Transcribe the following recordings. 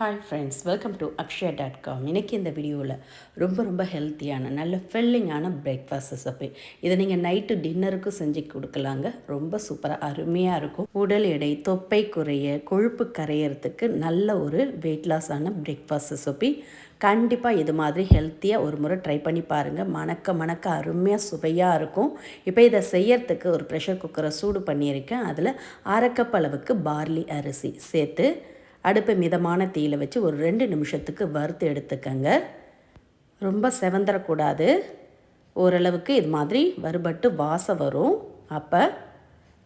Hi friends welcome to Akshaya dot com இன்றைக்கி இந்த வீடியோவில் ரொம்ப ரொம்ப ஹெல்த்தியான நல்ல ஃபில்லிங்கான பிரேக்ஃபாஸ்ட் ரெசிபி இதை நீங்கள் நைட்டு டின்னருக்கும் செஞ்சு கொடுக்கலாங்க. ரொம்ப சூப்பராக அருமையாக இருக்கும். உடல் எடை தொப்பை குறைய கொழுப்பு கரையிறதுக்கு நல்ல ஒரு வெயிட் லாஸான பிரேக்ஃபாஸ்ட் ரெசிபி கண்டிப்பாக இது மாதிரி ஹெல்த்தியாக ஒரு முறை ட்ரை பண்ணி பாருங்கள் மணக்க மணக்க அருமையாக சுவையாக இருக்கும். இப்போ இதை செய்யறதுக்கு ஒரு ப்ரெஷர் குக்கரை சூடு பண்ணியிருக்கேன். அதில் அரைக்கப்பளவுக்கு பார்லி அரிசி சேர்த்து அடுப்பை மிதமான தீயில் வச்சு ஒரு ரெண்டு நிமிஷத்துக்கு வறுத்து எடுத்துக்கங்க. ரொம்ப செவந்துடக்கூடாது ஓரளவுக்கு இது மாதிரி வறுபட்டு வாசம் வரும். அப்போ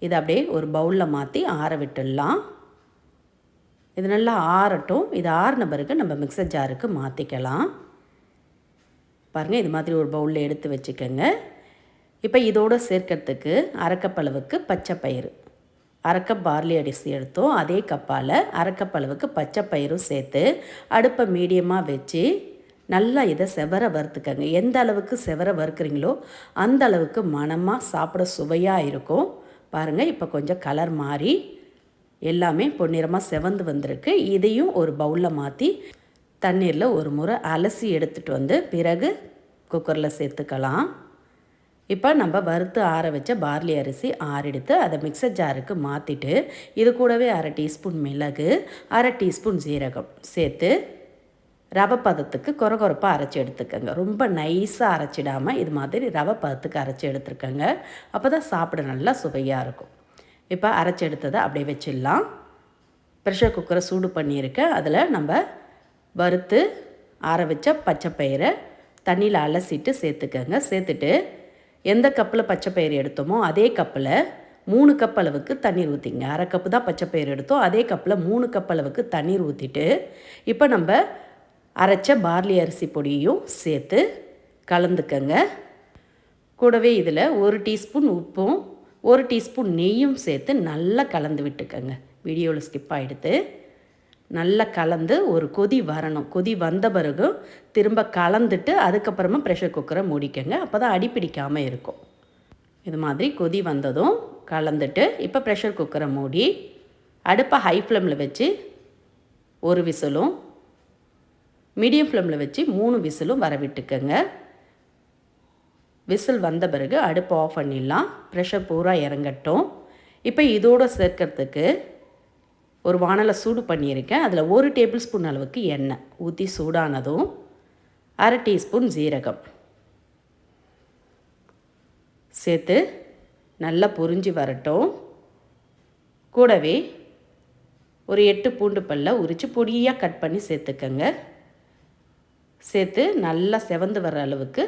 இதை அப்படியே ஒரு பவுலில் மாற்றி ஆற விட்டுடலாம். இது நல்லா ஆறட்டும். இது ஆறின பிறகு நம்ம மிக்சர் ஜாருக்கு மாற்றிக்கலாம் பாருங்கள் இது மாதிரி ஒரு பவுலில் எடுத்து வச்சுக்கோங்க. இப்போ இதோடு சேர்க்கறதுக்கு அரைக்கப்பளவுக்கு பச்சை பயிறு அரைக்கப் பார்லி அரிசி எடுத்தோம். அதே கப்பால் அரைக்கப் அளவுக்கு பச்சை பயிரும் சேர்த்து அடுப்பை மீடியமாக வச்சு நல்லா இதை செவர வறுத்துக்கங்க. எந்த அளவுக்கு செவர வறுக்கிறீங்களோ அந்த அளவுக்கு மனமாக சாப்பிட சுவையாக இருக்கும். பாருங்கள் இப்போ கொஞ்சம் கலர் மாறி எல்லாமே பொன்னிறமாக செவந்து வந்திருக்கு. இதையும் ஒரு பவுலில் மாற்றி தண்ணீரில் ஒரு முறை அலசி எடுத்துகிட்டு வந்து பிறகு குக்கரில் சேர்த்துக்கலாம். இப்போ நம்ம வறுத்து ஆற வச்ச பார்லி அரிசி ஆறெடுத்து அதை மிக்சர் ஜாருக்கு மாற்றிட்டு இது கூடவே அரை டீஸ்பூன் மிளகு அரை டீஸ்பூன் சீரகம் சேர்த்து ரவை பதத்துக்கு குறை குறைப்பாக அரைச்சி எடுத்துக்கோங்க. ரொம்ப நைஸாக அரைச்சிடாமல் இது மாதிரி ரவை பதத்துக்கு அரைச்சி எடுத்துருக்கோங்க அப்போ தான் சாப்பிட நல்லா சுவையாக இருக்கும். இப்போ அரைச்சி எடுத்ததை அப்படியே வச்சிடலாம். ப்ரெஷர் குக்கரை சூடு பண்ணியிருக்கேன் அதில் நம்ம வறுத்து ஆற வச்ச பச்சை பயிரை தண்ணியில் அலசிட்டு சேர்த்துக்கோங்க. சேர்த்துட்டு எந்த கப்பில் பச்சை பயிர் எடுத்தோமோ அதே கப்பில் மூணு கப் அளவுக்கு தண்ணீர் ஊற்றிங்க அரை கப்பு தான் பச்சை பயிர் எடுத்தோம். அதே கப்பில் மூணு கப் அளவுக்கு தண்ணீர் ஊற்றிட்டு இப்போ நம்ம அரைச்ச பார்லி அரிசி பொடியும் சேர்த்து கலந்துக்கங்க. கூடவே இதில் ஒரு டீஸ்பூன் உப்பும் ஒரு டீஸ்பூன் நெய்யும் சேர்த்து நல்லா கலந்து விட்டுக்கங்க. வீடியோவில் ஸ்கிப் ஆகிடுது நல்லா கலந்து ஒரு கொதி வரணும். கொதி வந்த பிறகு திரும்ப கலந்துட்டு அதுக்கப்புறமா ப்ரெஷர் குக்கரை மூடிக்கங்க. அப்போ தான் அடிப்பிடிக்காமல் இருக்கும். இது மாதிரி கொதி வந்ததும் கலந்துட்டு இப்போ ப்ரெஷர் குக்கரை மூடி அடுப்பை ஹை ஃப்ளேமில் வச்சு ஒரு விசிலும் மீடியம் ஃப்ளேமில் வச்சு மூணு விசிலும் வர விட்டுக்கங்க. விசில் வந்த பிறகு அடுப்பை ஆஃப் பண்ணிடலாம். ப்ரெஷர் பூரா இறங்கட்டும். இப்போ இதோடு சேர்க்கறதுக்கு ஒரு வானலை சூடு பண்ணியிருக்கேன். அதில் ஒரு டேபிள் ஸ்பூன் அளவுக்கு எண்ணெய் ஊற்றி சூடானதும் அரை டீஸ்பூன் ஜீரகம் சேர்த்து நல்லா பொரிஞ்சு வரட்டும். கூடவே ஒரு எட்டு பூண்டு பல்ல உரித்து பொடியாக கட் பண்ணி சேர்த்துக்கங்க. சேர்த்து நல்லா செவந்து வர அளவுக்கு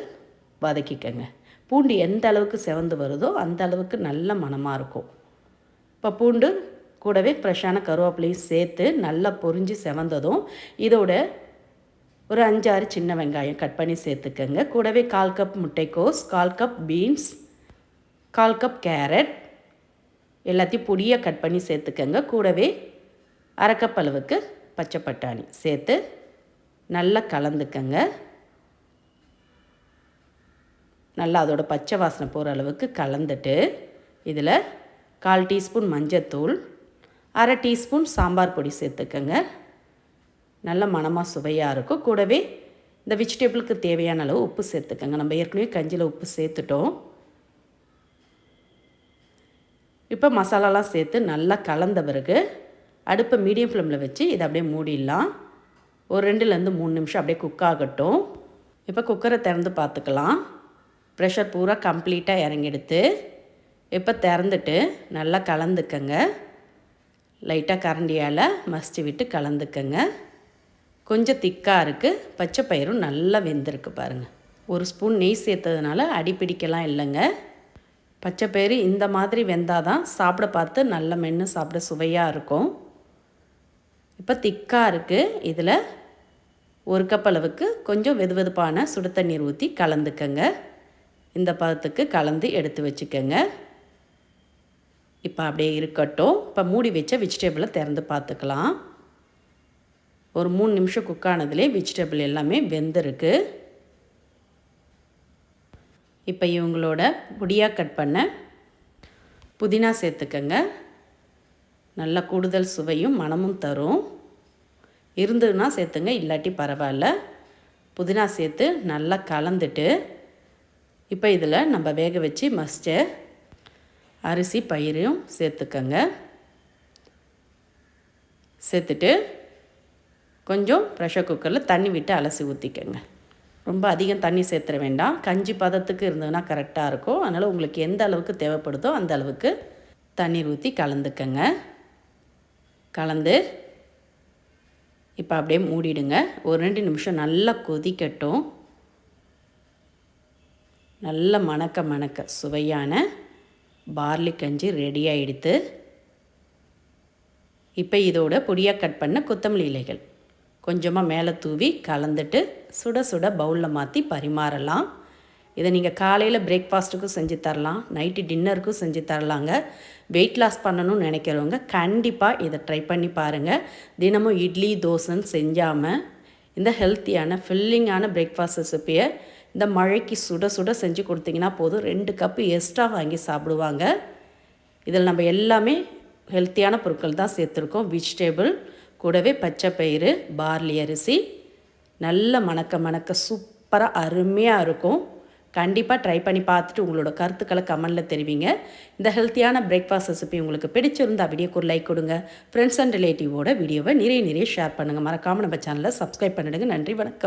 வதக்கிக்கங்க. பூண்டு எந்த அளவுக்கு செவந்து வருதோ அந்த அளவுக்கு நல்ல மனமாக இருக்கும். இப்போ பூண்டு கூடவே ஃப்ரெஷ்ஷான கருவேப்பிலையும் சேர்த்து நல்லா பொரிஞ்சு செவந்ததும் இதோட ஒரு அஞ்சாறு சின்ன வெங்காயம் கட் பண்ணி சேர்த்துக்கோங்க. கூடவே கால் கப் முட்டைக்கோஸ் கால் கப் பீன்ஸ் கால் கப் கேரட் எல்லாத்தையும் பொடியாக கட் பண்ணி சேர்த்துக்கோங்க. கூடவே அரைக்கப் அளவுக்கு பச்சை பட்டாணி சேர்த்து நல்லா கலந்துக்கங்க. நல்லா அதோட பச்சை வாசனை போகிற அளவுக்கு கலந்துட்டு இதில் கால் டீஸ்பூன் மஞ்சத்தூள் அரை டீஸ்பூன் சாம்பார் பொடி சேர்த்துக்கோங்க. நல்ல மனமாக சுவையாக இருக்கும். கூடவே இந்த வெஜிடபிளுக்கு தேவையான அளவு உப்பு சேர்த்துக்கோங்க. நம்ம ஏற்கனவே கஞ்சியில் உப்பு சேர்த்துட்டோம். இப்போ மசாலாலாம் சேர்த்து நல்லா கலந்த பிறகு அடுப்பை மீடியம் ஃப்ளேமில் வச்சு இதை அப்படியே மூடிடலாம். ஒரு ரெண்டுலேருந்து மூணு நிமிஷம் அப்படியே குக் ஆகட்டும். இப்போ குக்கரை திறந்து பார்த்துக்கலாம். ப்ரெஷர் பூரா கம்ப்ளீட்டாக இறங்கிடுத்து. இப்போ திறந்துட்டு நல்லா கலந்துக்கங்க. லைட்டாக கரண்டியால் மசிச்சு விட்டு கலந்துக்கங்க. கொஞ்சம் திக்காக இருக்குது பச்சை பயிரும் நல்லா வெந்திருக்கு பாருங்கள் ஒரு ஸ்பூன் நெய் சேர்த்ததுனால அடிப்பிடிக்கலாம் இல்லைங்க. பச்சை பயிறு இந்த மாதிரி வெந்தால் தான் சாப்பிட பார்த்து நல்ல மென்று சாப்பிட சுவையாக இருக்கும். இப்போ திக்காக இருக்குது இதில் ஒரு கப் அளவுக்கு கொஞ்சம் வெது வெதுப்பான சுடு தண்ணீர் ஊற்றி கலந்துக்கங்க. இந்த பதத்துக்கு கலந்து எடுத்து வச்சுக்கோங்க. இப்போ அப்படியே இருக்கட்டும். இப்போ மூடி வச்ச வெஜிடபிளை திறந்து பார்த்துக்கலாம். ஒரு மூணு நிமிஷம் குக் ஆனதுலேயே வெஜிடபிள் எல்லாமே வெந்திருக்கு. இப்போ இவங்களோட பொடியாக கட் பண்ண புதினா சேர்த்துக்கங்க. நல்ல கூடுதல் சுவையும் மனமும் தரும். இருந்ததுன்னா சேர்த்துங்க இல்லாட்டி பரவாயில்ல. புதினா சேர்த்து நல்லா கலந்துட்டு இப்போ இதில் நம்ம வேக வச்சு மஸ்டர் அரிசி பயிரையும் சேர்த்துக்கங்க. சேர்த்துட்டு கொஞ்சம் ப்ரெஷர் குக்கரில் தண்ணி விட்டு அலசி ஊற்றிக்கங்க ரொம்ப அதிகம் தண்ணி சேர்த்துற வேண்டாம். கஞ்சி பதத்துக்கு இருந்ததுன்னா கரெக்டாக இருக்கும். அதனால் உங்களுக்கு எந்த அளவுக்கு தேவைப்படுதோ அந்த அளவுக்கு தண்ணீர் ஊற்றி கலந்துக்கங்க. கலந்து இப்போ அப்படியே மூடிடுங்க. ஒரு ரெண்டு நிமிஷம் நல்லா கொதிக்கட்டும். நல்ல மணக்க மணக்க சுவையான பார்லி கஞ்சி ரெடி ஆகிடுத்து இப்போ இதோட பொடியாக கட் பண்ண கொத்தமல்லி இலைகள். கொஞ்சமாக மேலே தூவி கலந்துட்டு சுட சுட பவுலில் மாற்றி பரிமாறலாம். இதை நீங்கள் காலையில் பிரேக்ஃபாஸ்ட்டுக்கும் செஞ்சு தரலாம் நைட்டு டின்னருக்கும் செஞ்சு தரலாங்க. வெயிட் லாஸ் பண்ணணும்னு நினைக்கிறவங்க கண்டிப்பாக இதை ட்ரை பண்ணி பாருங்கள் தினமும் இட்லி தோசைன்னு செஞ்சாமல் இந்த ஹெல்த்தியான ஃபில்லிங்கான பிரேக்ஃபாஸ்ட் ரெசிப்பியை இந்த மழைக்கு சுட சுட செஞ்சு கொடுத்தீங்கன்னா போதும். ரெண்டு கப்பு எக்ஸ்ட்ரா வாங்கி சாப்பிடுவாங்க. இதில் நம்ம எல்லாமே ஹெல்த்தியான பொருட்கள் தான் சேர்த்துருக்கோம். வெஜிடேபிள் கூடவே பச்சை பயிறு பார்லி அரிசி. நல்ல மணக்க மணக்க சூப்பராக அருமையாக இருக்கும். கண்டிப்பாக ட்ரை பண்ணி பார்த்துட்டு உங்களோட கருத்துக்களை கமெண்டில் தெரிவிங்க. இந்த ஹெல்த்தியான பிரேக்ஃபாஸ்ட் ரெசிபி உங்களுக்கு பிடிச்சிருந்தா வீடியோக்கு ஒரு லைக் கொடுங்க. ஃப்ரெண்ட்ஸ் அண்ட் ரிலேட்டிவோட வீடியோவை நிறைய நிறைய ஷேர் பண்ணுங்கள் மறக்காமல் நம்ம சேனலை சப்ஸ்கிரைப் பண்ணிடுங்க. நன்றி வணக்கம்.